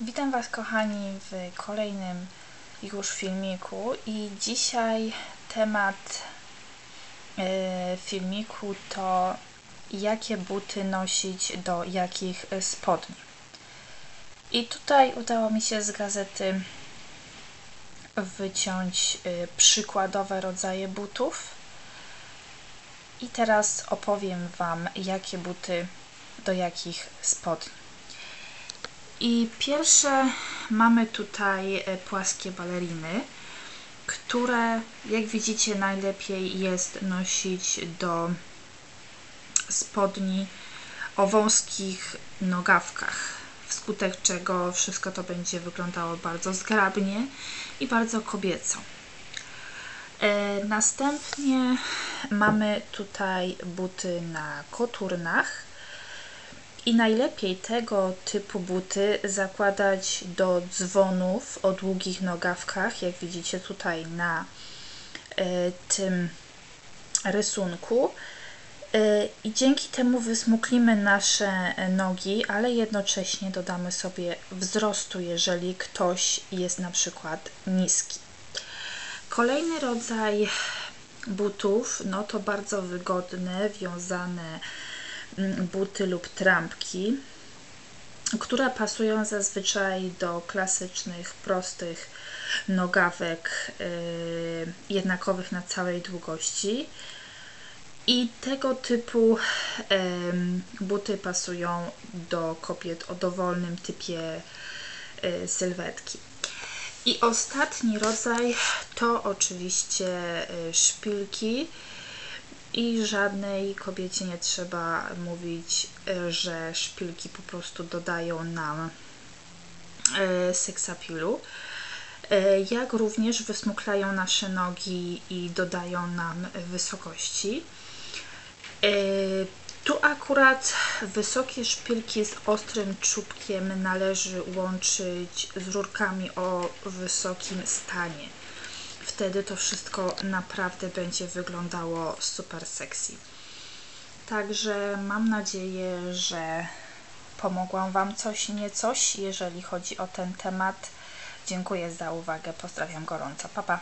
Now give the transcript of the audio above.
Witam Was kochani w kolejnym już filmiku i dzisiaj temat e, filmiku to jakie buty nosić do jakich spodni. I tutaj udało mi się z gazety wyciąć e, przykładowe rodzaje butów i teraz opowiem Wam jakie buty do jakich spodni. I pierwsze mamy tutaj e, płaskie baleriny, które jak widzicie najlepiej jest nosić do spodni o wąskich nogawkach, wskutek czego wszystko to będzie wyglądało bardzo zgrabnie i bardzo kobieco. E, następnie mamy tutaj buty na koturnach i najlepiej tego typu buty zakładać do dzwonów o długich nogawkach, jak widzicie tutaj na y, tym rysunku. Y, I dzięki temu wysmuklimy nasze nogi, ale jednocześnie dodamy sobie wzrostu, jeżeli ktoś jest na przykład niski. Kolejny rodzaj butów, no to bardzo wygodne, wiązane buty lub trampki, które pasują zazwyczaj do klasycznych, prostych nogawek yy, jednakowych na całej długości. I tego typu buty pasują do kobiet o dowolnym typie yy, sylwetki. I ostatni rodzaj to oczywiście szpilki i żadnej kobiecie nie trzeba mówić, e, że szpilki po prostu dodają nam e, seksapilu. E, jak również wysmuklają nasze nogi i dodają nam wysokości. Tu akurat wysokie szpilki z ostrym czubkiem należy łączyć z rurkami o wysokim stanie wtedy to wszystko naprawdę będzie wyglądało super sexy. Także mam nadzieję, że pomogłam Wam coś, nie coś, jeżeli chodzi o ten temat. Dziękuję za uwagę, pozdrawiam gorąco. Pa, pa.